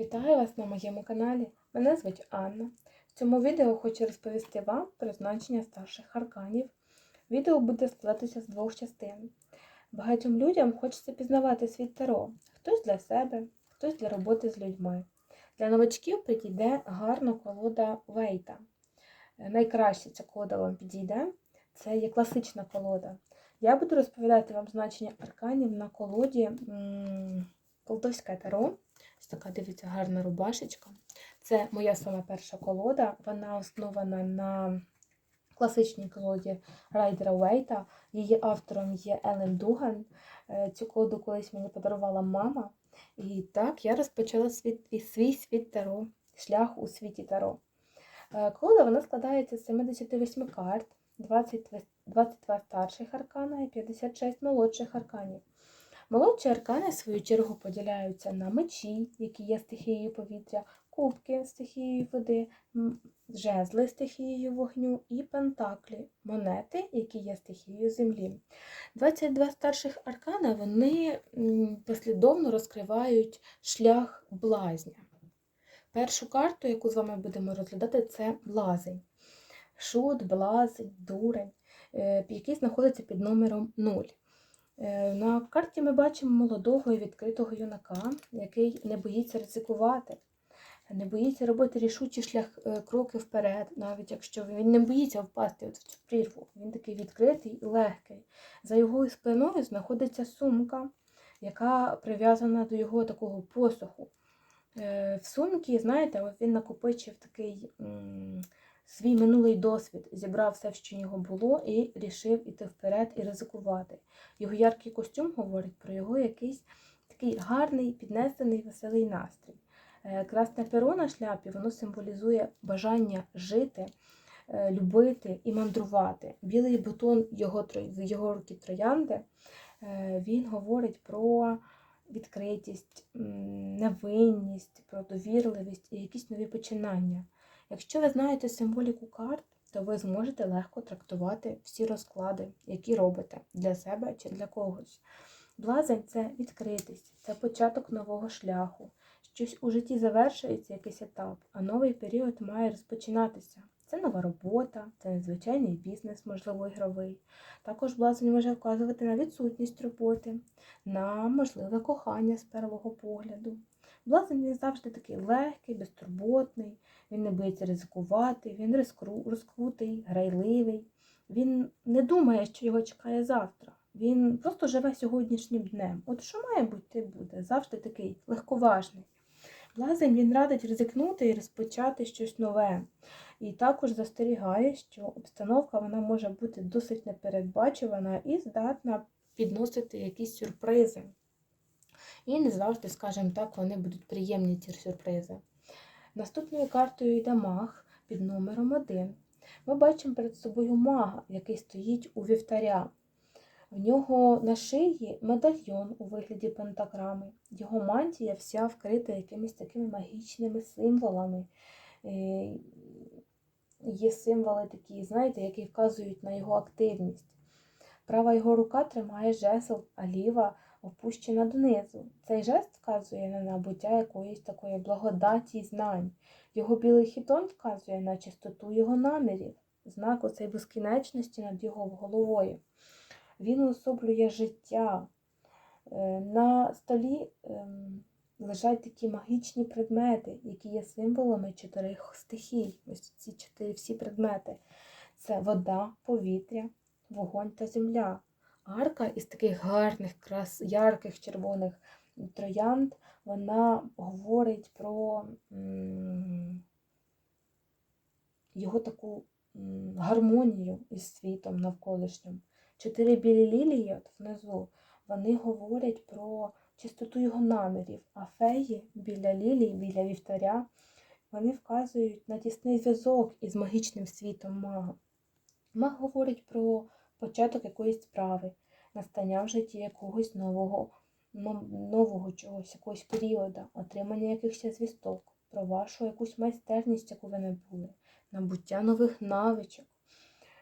Вітаю вас на моєму каналі. Мене звуть Анна. В цьому відео хочу розповісти вам про значення старших арканів. Відео буде складатися з двох частин. Багатьом людям хочеться пізнавати світ Таро. Хтось для себе, хтось для роботи з людьми. Для новачків підійде гарно колода Вейта. Найкраще ця колода вам підійде. Це є класична колода. Я буду розповідати вам значення арканів на колоді Колдовське Таро. Така дивіться гарна рубашечка. Це моя сама перша колода. Вона основана на класичній колоді Райдера Уейта. Її автором є Елен Дуган. Е, Цю колоду колись мені подарувала мама. І так я розпочала свій, свій світ Таро, шлях у світі Таро. Е, Колода вона складається з 78 карт, 20, 22 старших аркана і 56 молодших арканів. Молодші аркани, в свою чергу, поділяються на мечі, які є стихією повітря, кубки стихією води, жезли стихією вогню і пентаклі, монети, які є стихією землі. 22 старших аркана вони послідовно розкривають шлях блазня. Першу карту, яку з вами будемо розглядати, це блазень. Шут, блазень, дурень, е, який знаходиться під номером 0. Е, На карті ми бачимо молодого і відкритого юнака, який не боїться ризикувати, не боїться робити рішучі шлях е, кроки вперед, навіть якщо він не боїться впасти в цю прірву. Він такий відкритий і легкий. За його спиною знаходиться сумка, яка прив'язана до його такого посуху. Е, В сумці, знаєте, він накопичив такий свій минулий досвід, зібрав все, що в нього було, і рішив іти вперед і ризикувати. Його яркий костюм говорить про його якийсь такий гарний, піднесений, веселий настрій. Е, Красне перо на шляпі воно символізує бажання жити, е, любити і мандрувати. Білий бутон його, його руки троянди е, він говорить про відкритість, невинність, про довірливість і якісь нові починання. Якщо ви знаєте символіку карт, то ви зможете легко трактувати всі розклади, які робите для себе чи для когось. Блазень це відкритість, це початок нового шляху. Щось у житті завершується якийсь етап, а новий період має розпочинатися. Це нова робота, це незвичайний бізнес, можливо, ігровий. Також блазень може вказувати на відсутність роботи, на можливе кохання з першого погляду. Блазень він завжди такий легкий, безтурботний, він не боїться ризикувати, він розкру- розкрутий, грайливий. Він не думає, що його чекає завтра. Він просто живе сьогоднішнім днем. От що має бути, буде. Завжди такий легковажний. Блазень він радить ризикнути і розпочати щось нове. І також застерігає, що обстановка вона може бути досить непередбачувана і здатна підносити якісь сюрпризи. І не завжди, скажімо так, вони будуть приємні ці сюрпризи. Наступною картою йде маг під номером 1. Ми бачимо перед собою мага, який стоїть у вівтаря. В нього на шиї медальйон у вигляді пентаграми. Його мантія вся вкрита якимись такими магічними символами. Е, Є символи такі, знаєте, які вказують на його активність. Права його рука тримає жезл, а ліва опущена донизу. Цей жест вказує на набуття якоїсь такої благодаті й знань. Його білий хітон вказує на чистоту його намірів, знак оцей безкінечності над його головою. Він уособлює життя. Е, На столі ем, лежать такі магічні предмети, які є символами чотирьох стихій. Ось ці чотири всі предмети. Це вода, повітря, вогонь та земля. Арка із таких гарних, крас, ярких червоних троянд, вона говорить про його таку гармонію із світом навколишнім. Чотири білі лілії внизу, вони говорять про чистоту його намірів, а феї біля лілій, біля вівтаря, вони вказують на тісний зв'язок із магічним світом мага. Маг говорить про початок якоїсь справи, настання в житті якогось нового, нового чогось, якогось періоду, отримання якихось звісток, про вашу якусь майстерність, яку ви набули, набуття нових навичок,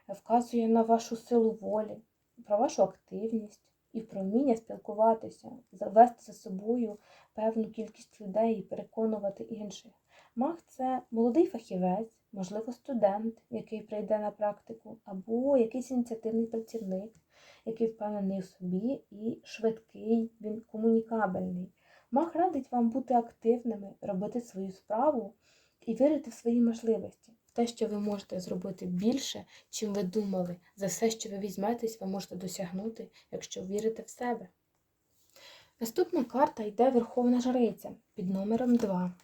вказує на вашу силу волі, про вашу активність і про вміння спілкуватися, завести за собою певну кількість людей і переконувати інших. Маг це молодий фахівець, можливо, студент, який прийде на практику, або якийсь ініціативний працівник, який впевнений в собі і швидкий, він комунікабельний. Маг радить вам бути активними, робити свою справу і вірити в свої можливості, те, що ви можете зробити більше, чим ви думали. За все, що ви візьметесь, ви можете досягнути, якщо вірите в себе. Наступна карта йде Верховна Жриця під номером 2.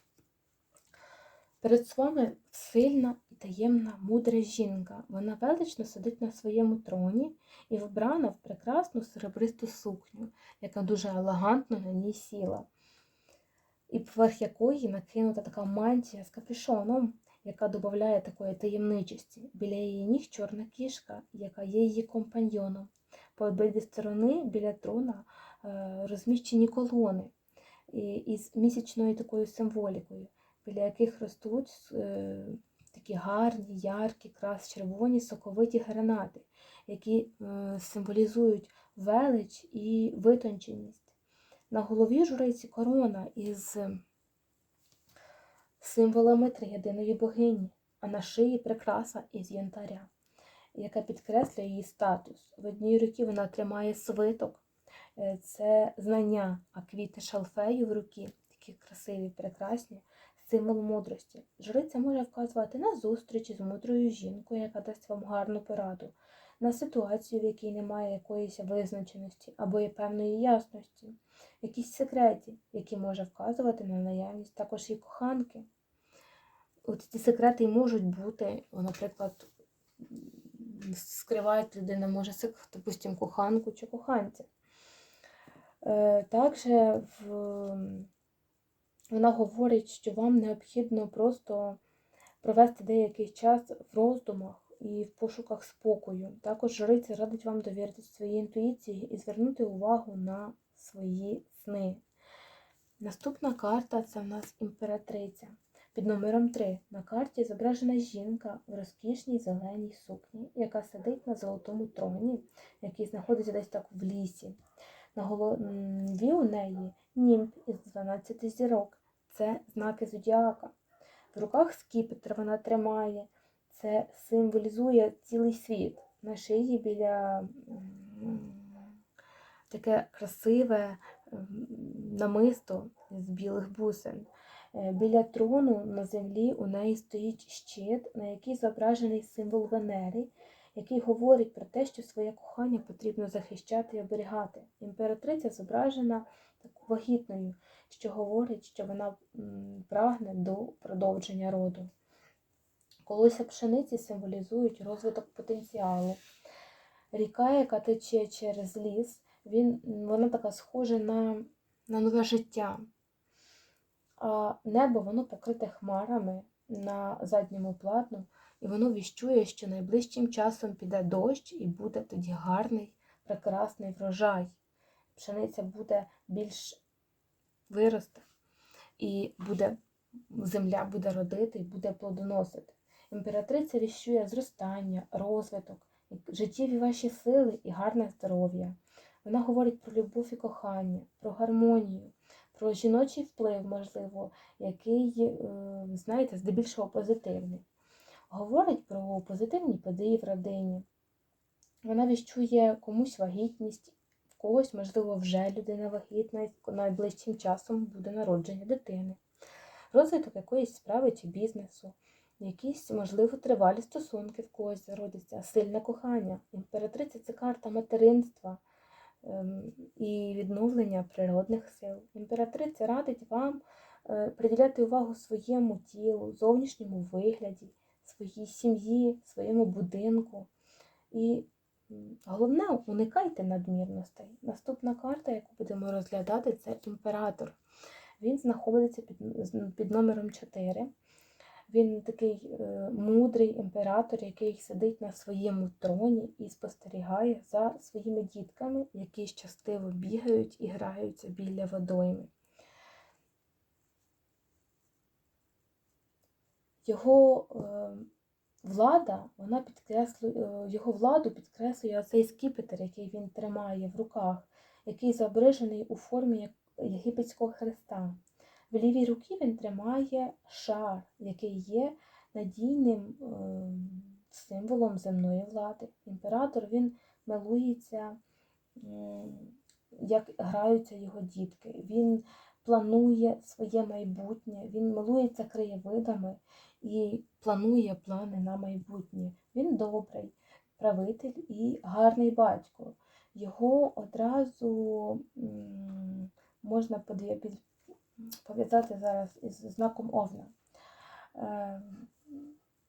Перед вами сильна і таємна мудра жінка. Вона велично сидить на своєму троні і вбрана в прекрасну серебристу сукню, яка дуже елегантно на ній сіла, і поверх якої накинута така мантія з капюшоном, яка додає такої таємничості. Біля її ніг чорна кішка, яка є її компаньйоном. По обидві сторони біля трона е, розміщені колони із місячною такою символікою біля яких ростуть е, такі гарні, яркі, крас червоні, соковиті гранати, які е, символізують велич і витонченість. На голові журиці корона із символами триєдиної богині, а на шиї прикраса із янтаря, яка підкреслює її статус. В одній руці вона тримає свиток, е, це знання, а квіти шалфею в руки, такі красиві, прекрасні, символ мудрості. Жриця може вказувати на зустрічі з мудрою жінкою, яка дасть вам гарну пораду, на ситуацію, в якій немає якоїсь визначеності або є певної ясності, якісь секрети, які може вказувати на наявність також і коханки. От ці секрети можуть бути, наприклад, скривають людина, може, сек- допустим, коханку чи коханця. Е, Також в вона говорить, що вам необхідно просто провести деякий час в роздумах і в пошуках спокою. Також жриця радить вам довірити своїй інтуїції і звернути увагу на свої сни. Наступна карта це в нас імператриця. Під номером 3 на карті зображена жінка в розкішній зеленій сукні, яка сидить на золотому троні, який знаходиться десь так в лісі. На голові у неї німб із 12 зірок. Це знаки зодіака. В руках скіпетр вона тримає. Це символізує цілий світ. На шиї біля таке красиве намисто з білих бусин. Е, Біля трону на землі у неї стоїть щит, на який зображений символ Венери, який говорить про те, що своє кохання потрібно захищати і оберігати. Імператриця зображена вагітною, що говорить, що вона прагне до продовження роду. Колося пшениці символізують розвиток потенціалу. Ріка, яка тече через ліс, він, вона така схожа на, на нове життя. А небо воно покрите хмарами на задньому платну, і воно віщує, що найближчим часом піде дощ і буде тоді гарний, прекрасний врожай. Пшениця буде більш виросте, і буде, земля буде родити і буде плодоносити. Імператриця віщує зростання, розвиток, життєві ваші сили і гарне здоров'я. Вона говорить про любов і кохання, про гармонію, про жіночий вплив, можливо, який, е, знаєте, здебільшого позитивний. Говорить про позитивні події в родині. Вона віщує комусь вагітність, когось, можливо, вже людина вагітна, найближчим часом буде народження дитини, розвиток якоїсь справи чи бізнесу, якісь, можливо, тривалі стосунки в когось зародяться, сильне кохання. Імператриця це карта материнства ем, і відновлення природних сил. Імператриця радить вам е, приділяти увагу своєму тілу, зовнішньому вигляді, своїй сім'ї, своєму будинку. І головне, уникайте надмірностей. Наступна карта, яку будемо розглядати, це імператор. Він знаходиться під, під номером 4. Він такий е, мудрий імператор, який сидить на своєму троні і спостерігає за своїми дітками, які щасливо бігають і граються біля водойми. Його е, влада, вона підкреслює, е, його владу підкреслює оцей скіпетр, який він тримає в руках, який зображений у формі єгипетського хреста. В лівій руці він тримає шар, який є надійним е, символом земної влади. Імператор він милується, як граються його дітки. Він планує своє майбутнє, він милується краєвидами і планує плани на майбутнє. Він добрий правитель і гарний батько. Його одразу можна пов'язати зараз із знаком Овна. Е,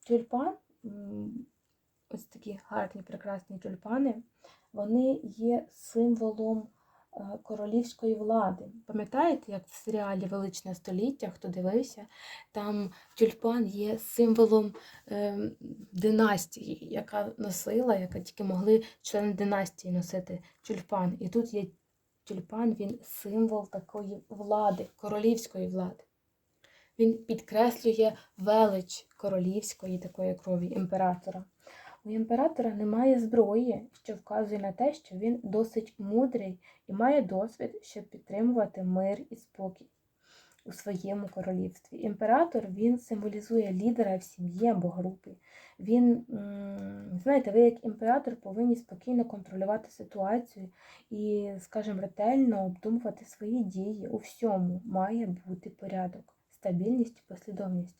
Тюльпан, ось такі гарні, прекрасні тюльпани, вони є символом королівської влади. Пам'ятаєте, як в серіалі Величне століття, хто дивився, там тюльпан є символом е, династії, яка носила, яка тільки могли члени династії носити тюльпан. І тут є тюльпан, він символ такої влади, королівської влади. Він підкреслює велич королівської такої крові імператора. У імператора немає зброї, що вказує на те, що він досить мудрий і має досвід, щоб підтримувати мир і спокій у своєму королівстві. Імператор він символізує лідера в сім'ї або групі. Він, знаєте, ви як імператор повинні спокійно контролювати ситуацію і, скажімо, ретельно обдумувати свої дії. У всьому має бути порядок, стабільність і послідовність.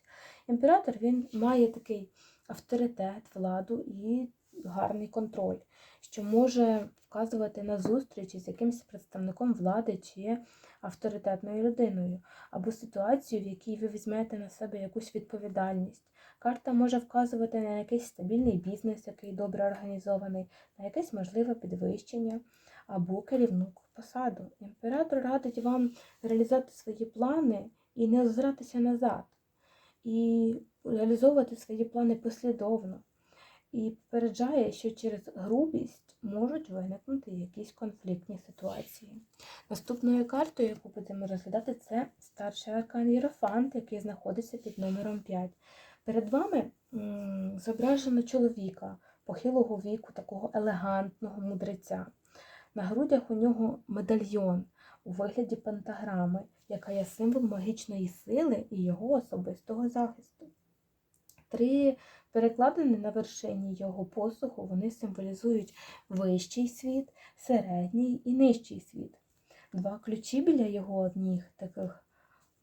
Імператор він має такий авторитет, владу і гарний контроль, що може вказувати на зустрічі з якимось представником влади чи авторитетною людиною, або ситуацію, в якій ви візьмете на себе якусь відповідальність. Карта може вказувати на якийсь стабільний бізнес, який добре організований, на якесь можливе підвищення або керівну посаду. Імператор радить вам реалізувати свої плани і не озиратися назад, і реалізовувати свої плани послідовно. І попереджає, що через грубість можуть виникнути якісь конфліктні ситуації. Наступною картою, яку будемо розглядати, це старший аркан Єрофант, який знаходиться під номером 5. Перед вами зображено чоловіка похилого віку, такого елегантного мудреця. На грудях у нього медальйон у вигляді пентаграми, яка є символ магічної сили і його особистого захисту. Три перекладини на вершині його посуху вони символізують вищий світ, середній і нижчий світ. Два ключі біля його ніг, таких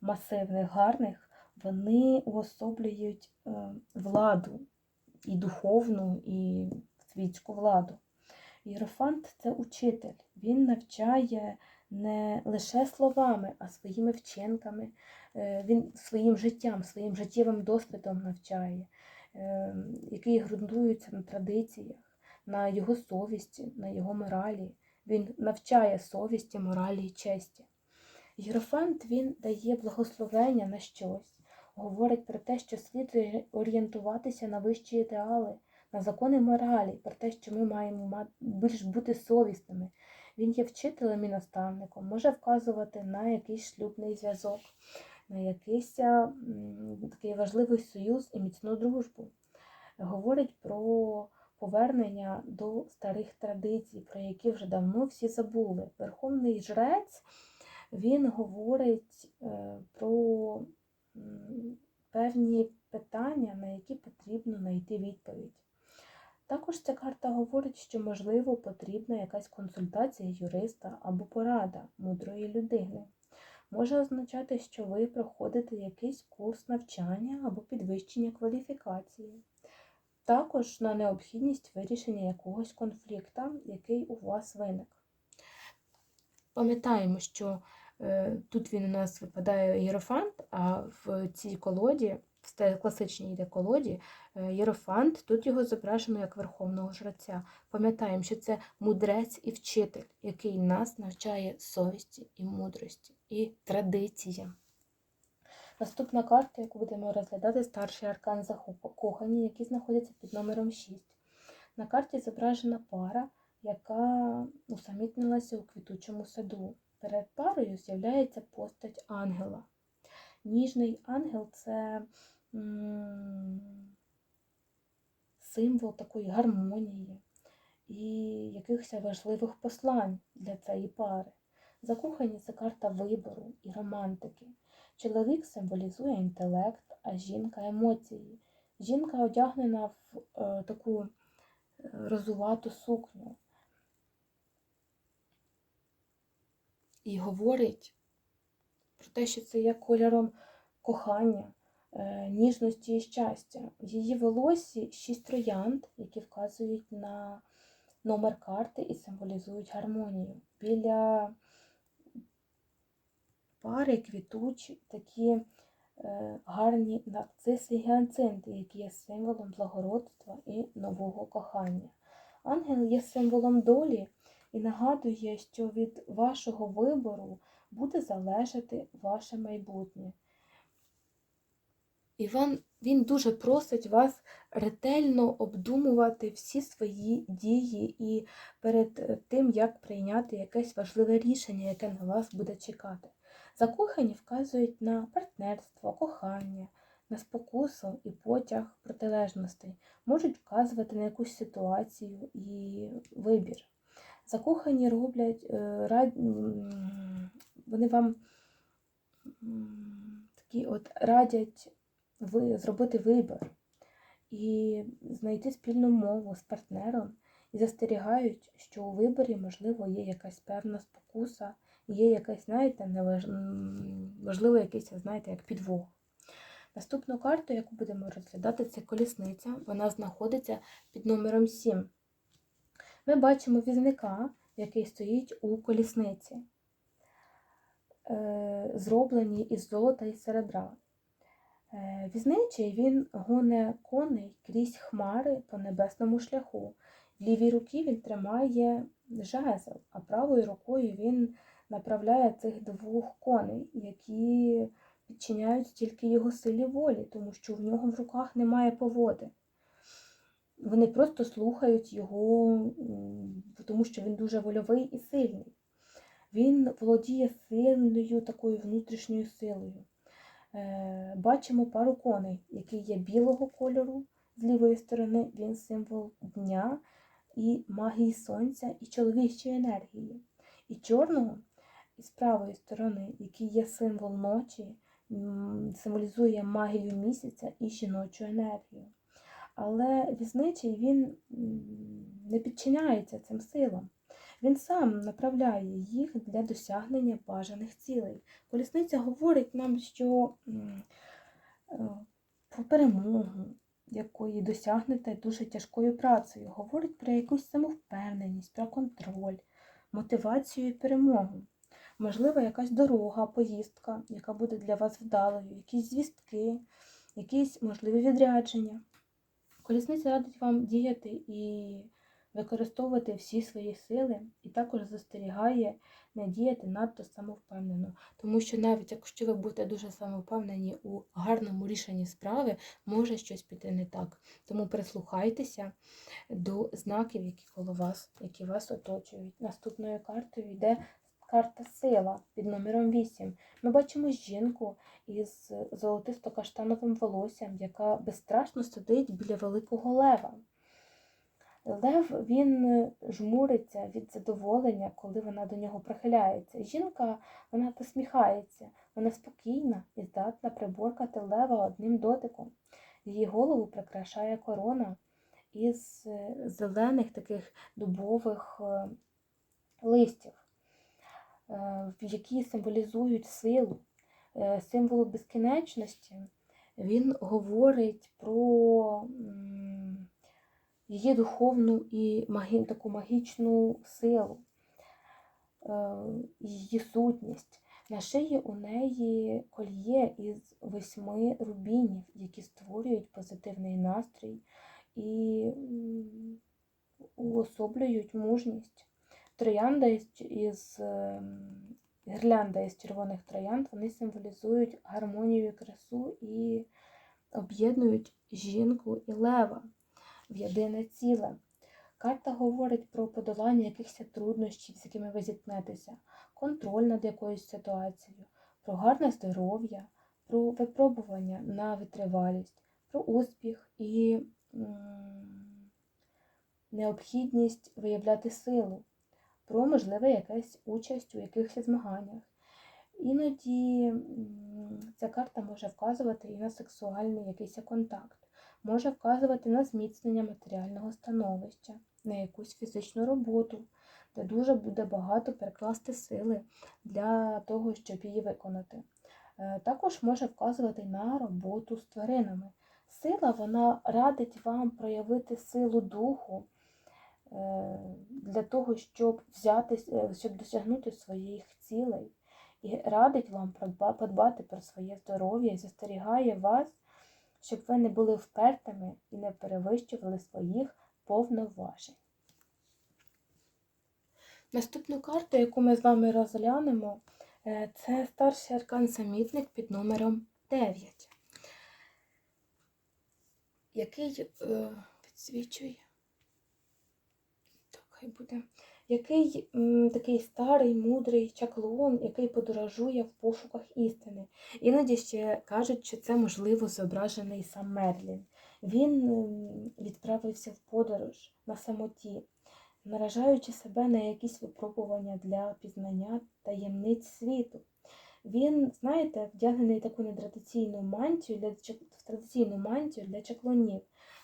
масивних, гарних, вони уособлюють е, владу і духовну, і світську владу. Єрофант це учитель. Він навчає не лише словами, а своїми вчинками. Е, Він своїм життям, своїм життєвим досвідом навчає, е, який ґрунтується на традиціях, на його совісті, на його моралі. Він навчає совісті, моралі і честі. Єрофант він дає благословення на щось, говорить про те, що слід орієнтуватися на вищі ідеали, на закони моралі, про те, що ми маємо ма- більш бути совісними. Він є вчителем і наставником, може вказувати на якийсь шлюбний зв'язок, на якийсь такий важливий союз і міцну дружбу. Говорить про повернення до старих традицій, про які вже давно всі забули. Верховний жрець він говорить е, про певні питання, на які потрібно знайти відповідь. Також ця карта говорить, що, можливо, потрібна якась консультація юриста або порада мудрої людини. Може означати, що ви проходите якийсь курс навчання або підвищення кваліфікації. Також на необхідність вирішення якогось конфлікту, який у вас виник. Пам'ятаємо, що е, тут він у нас випадає єрофант, а в цій колоді, в класичній йде колоді, е, єрофант, тут його зображено як верховного жреця. Пам'ятаємо, що це мудрець і вчитель, який нас навчає совісті і мудрості, і традиціям. Наступна карта, яку будемо розглядати, старший аркан закохані, який знаходиться під номером 6. На карті зображена пара, яка усамітнилася у квітучому саду. Перед парою з'являється постать ангела. Ніжний ангел це символ такої гармонії і якихось важливих послань для цієї пари. Закохані це карта вибору і романтики. Чоловік символізує інтелект, а жінка емоції. Жінка одягнена в е, таку е, розувату сукню і говорить про те, що це є кольором кохання, е, ніжності і щастя. В її волосі шість троянд, які вказують на номер карти і символізують гармонію. Біля пари квітучі такі е, гарні нарциси і гіацинти, які є символом благородства і нового кохання. Ангел є символом долі і нагадує, що від вашого вибору буде залежати ваше майбутнє. Іван він дуже просить вас ретельно обдумувати всі свої дії і перед е, тим, як прийняти якесь важливе рішення, яке на вас буде чекати. Закохані вказують на партнерство, кохання, на спокусу і потяг протилежностей, можуть вказувати на якусь ситуацію і вибір. Закохані роблять, е, рад... вони вам такі от радять ви, зробити вибір і знайти спільну мову з партнером і застерігають, що у виборі, можливо, є якась певна спокуса, є якась, знаєте, неваж... м, можливо, якийсь, знаєте, як підвох. Наступну карту, яку будемо розглядати, це колісниця. Вона знаходиться під номером 7. Ми бачимо візника, який стоїть у колісниці, е, зроблені із золота і серебра. Е, Візничий він гоне коней крізь хмари по небесному шляху. В лівій руці він тримає жезл, а правою рукою він направляє цих двох коней, які підчиняють тільки його силі волі, тому що в нього в руках немає поводи. Вони просто слухають його, тому що він дуже вольовий і сильний. Він володіє сильною такою внутрішньою силою. Е, Бачимо пару коней, який є білого кольору з лівої сторони, він символ дня і магії сонця, і чоловічої енергії. І чорного з правої сторони, який є символ ночі, символізує магію місяця і жіночу енергію. Але візничий він не підчиняється цим силам. Він сам направляє їх для досягнення бажаних цілей. Колісниця говорить нам, що е, про перемогу, якої досягнете дуже тяжкою працею, говорить про якусь самовпевненість, про контроль, мотивацію і перемогу. Можливо, якась дорога, поїздка, яка буде для вас вдалою, якісь звістки, якісь можливі відрядження. Колісниця радить вам діяти і використовувати всі свої сили, і також застерігає не діяти надто самовпевнено. Тому що навіть якщо ви будете дуже самовпевнені у гарному рішенні справи, може щось піти не так. Тому прислухайтеся до знаків, які коло вас, які вас оточують. Наступною картою йде карта сила під номером 8. Ми бачимо жінку із золотисто-каштановим волоссям, яка безстрашно сидить біля великого лева. Лев він жмуриться від задоволення, коли вона до нього прихиляється. Жінка вона посміхається, вона спокійна і здатна приборкати лева одним дотиком. Її голову прикрашає корона із е, зелених таких дубових е, листів, е, які символізують силу, Е, символ безкінечності. Він говорить про її духовну і таку магічну силу, е, її сутність. На шиї у неї кольє із восьми рубінів, які створюють позитивний настрій і уособлюють мужність. Троянда із, із ем, гірлянда із червоних троянд, вони символізують гармонію і красу і об'єднують жінку і лева в єдине ціле. Карта говорить про подолання якихось труднощів, з якими ви зіткнетеся, контроль над якоюсь ситуацією, про гарне здоров'я, про випробування на витривалість, про успіх і м, необхідність виявляти силу, про можливе якась участь у якихось змаганнях. Іноді ця карта може вказувати і на сексуальний якийсь контакт, може вказувати на зміцнення матеріального становища, на якусь фізичну роботу, де дуже буде багато перекласти сили для того, щоб її виконати. Е, Також може вказувати на роботу з тваринами. Сила вона радить вам проявити силу духу для того, щоб взяти, е, щоб досягнути своїх цілей, і радить вам подбати про своє здоров'я і застерігає вас, щоб ви не були впертими і не перевищували своїх повноважень. Наступну карту, яку ми з вами розглянемо, е, це старший аркан-самітник під номером 9, який е, підсвічує. Хай буде. Який м, такий старий, мудрий чаклун, який подорожує в пошуках істини. Іноді ще кажуть, що це можливо зображений сам Мерлін. Він відправився в подорож на самоті, наражаючи себе на якісь випробування для пізнання таємниць світу. Він, знаєте, вдягнений таку нетрадиційну мантію для в традиційну мантію для чаклунів,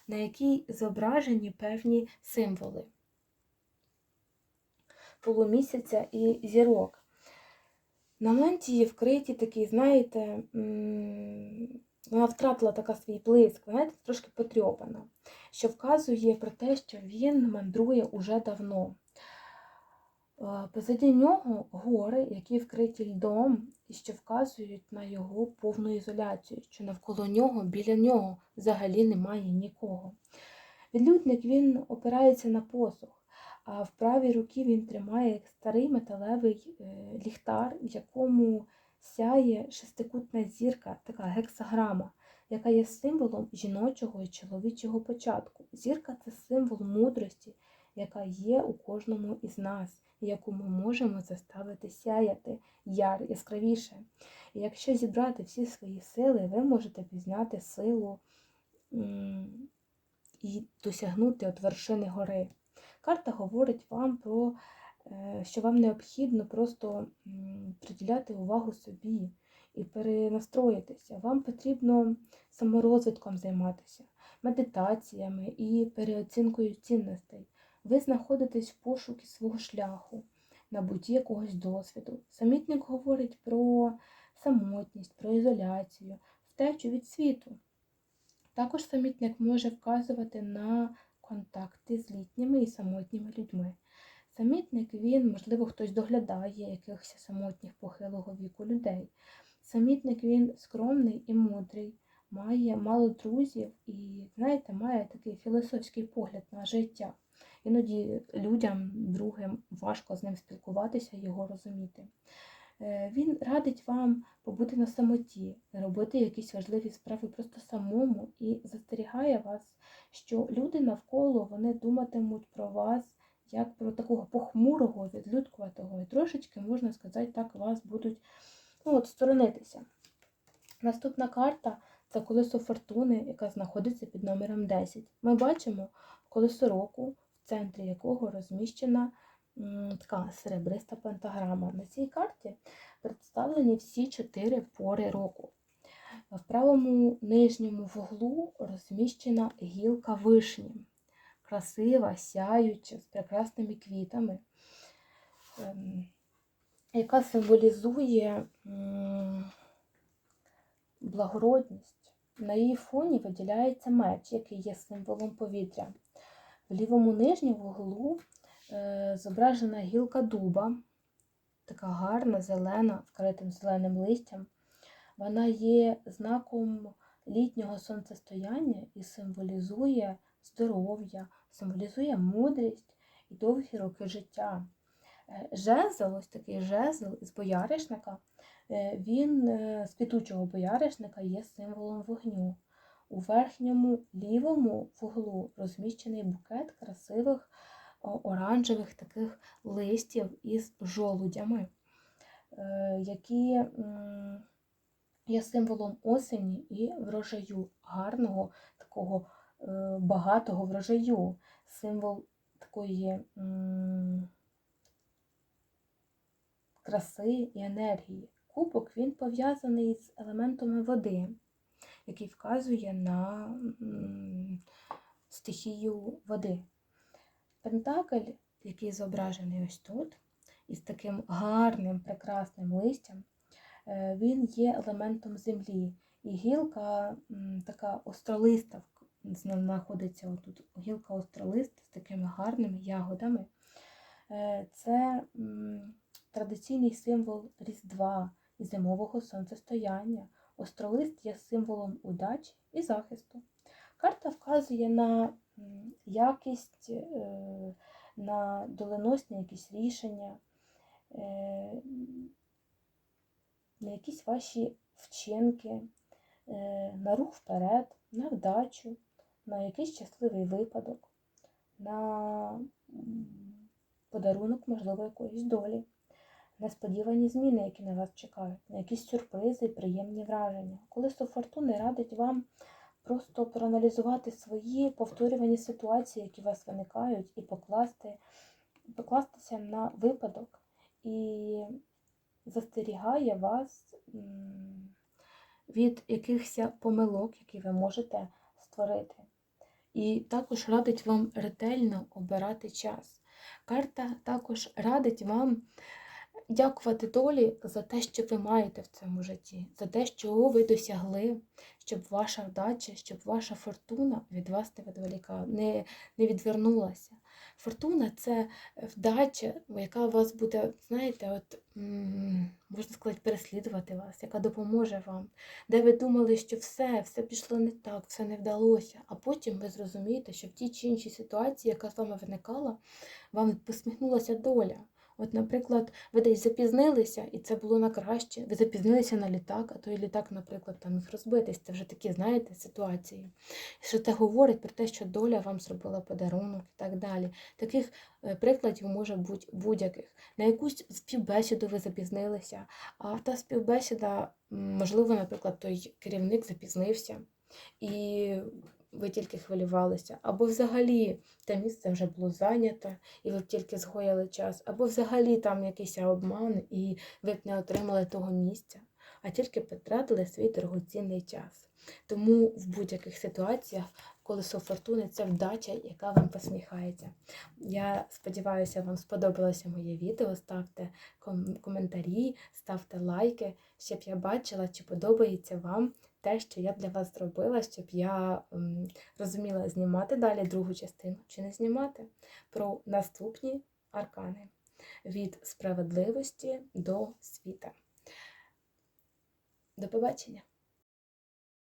на якій зображені певні символи полумісяця і зірок. На мантії вкриті такі, знаєте, вона втратила така свій блиск, знаєте, трошки потрьопана, що вказує про те, що він мандрує уже давно. Позаді нього гори, які вкриті льдом, і що вказують на його повну ізоляцію, що навколо нього, біля нього взагалі немає нікого. Відлюдник він опирається на посух, а в правій руці він тримає старий металевий е, ліхтар, в якому сяє шестикутна зірка, така гексаграма, яка є символом жіночого і чоловічого початку. Зірка це символ мудрості, яка є у кожному із нас, яку ми можемо заставити сяяти яр яскравіше. І якщо зібрати всі свої сили, ви можете пізняти силу і досягнути от вершини гори. Карта говорить вам про, е, що вам необхідно просто приділяти увагу собі і перенастроїтися. Вам потрібно саморозвитком займатися, медитаціями і переоцінкою цінностей. Ви знаходитесь в пошукі свого шляху, набутті якогось досвіду. Самітник говорить про самотність, про ізоляцію, втечу від світу. Також самітник може вказувати на контакти з літніми і самотніми людьми. Самітник він, можливо, хтось доглядає якихось самотніх похилого віку людей. Самітник він скромний і мудрий, має мало друзів і, знаєте, має такий філософський погляд на життя. Іноді людям, другим важко з ним спілкуватися, його розуміти. Е, Він радить вам побути на самоті, робити якісь важливі справи просто самому і застерігає вас, що люди навколо вони думатимуть про вас як про такого похмурого, відлюдкуватого, і трошечки, можна сказати, так вас будуть ну, от, сторонитися. Наступна карта це колесо фортуни, яка знаходиться під номером 10. Ми бачимо колесо року, в центрі якого розміщена така серебриста пентаграма. На цій карті представлені всі чотири пори року. В правому нижньому вуглу розміщена гілка вишні, красива, сяюча, з прекрасними квітами, ем, яка символізує благородність. На її фоні виділяється меч, який є символом повітря. В лівому нижньому вуглу зображена гілка дуба, така гарна, зелена, вкритим зеленим листям. Вона є знаком літнього сонцестояння і символізує здоров'я, символізує мудрість і довгі роки життя. Е, Жезл, ось такий жезл з бояришника, е, він е, з квітучого бояришника є символом вогню. У верхньому лівому вуглу розміщений букет красивих оранжевих таких листів із жолудями, е, які є символом осені і врожаю, гарного, такого е, багатого врожаю, символ такої краси і енергії. Кубок він пов'язаний з елементами води, який вказує на стихію води. Пентакль, який зображений ось тут, із таким гарним, прекрасним листям, е, він є елементом землі. І гілка така остролиста знаходиться отут. Гілка остролиста з такими гарними ягодами. Е, Це традиційний символ Різдва і зимового сонцестояння. Остролист є символом удачі і захисту. Карта вказує на якість, е, на доленосні якісь рішення, е, на якісь ваші вчинки, е, на рух вперед, на вдачу, на якийсь щасливий випадок, на подарунок, можливо, якоїсь долі, несподівані зміни, які на вас чекають, на якісь сюрпризи приємні враження. Колесо фортуни радить вам просто проаналізувати свої повторювані ситуації, які у вас виникають, і покласти, покластися на випадок і застерігає вас від якихось помилок, які ви можете створити. І також радить вам ретельно обирати час. Карта також радить вам дякувати долі за те, що ви маєте в цьому житті, за те, чого ви досягли, щоб ваша вдача, щоб ваша фортуна від вас не відволікала, не, не відвернулася. Фортуна це вдача, яка вас буде, знаєте, от можна сказати, переслідувати вас, яка допоможе вам, де ви думали, що все, все пішло не так, все не вдалося. А потім ви зрозумієте, що в тій чи іншій ситуації, яка з вами виникала, вам посміхнулася доля. От, наприклад, ви десь запізнилися, і це було на краще. Ви запізнилися на літак, а той літак, наприклад, там міг розбитись. Це вже такі, знаєте, ситуації. Що це говорить про те, що доля вам зробила подарунок і так далі. Таких е, прикладів може бути будь-яких. На якусь співбесіду ви запізнилися, а та співбесіда, можливо, наприклад, той керівник запізнився. І ви тільки хвилювалися, або взагалі те місце вже було зайнято, і ви б тільки згояли час, або взагалі там якийсь обман, і ви б не отримали того місця, а тільки потратили свій дорогоцінний час. Тому в будь-яких ситуаціях колесо фортуни це вдача, яка вам посміхається. Я сподіваюся, вам сподобалося моє відео. Ставте коментарі, ставте лайки, щоб я бачила, чи подобається вам те, що я для вас зробила, щоб я розуміла, знімати далі другу частину чи не знімати про наступні аркани від справедливості до світа. До побачення!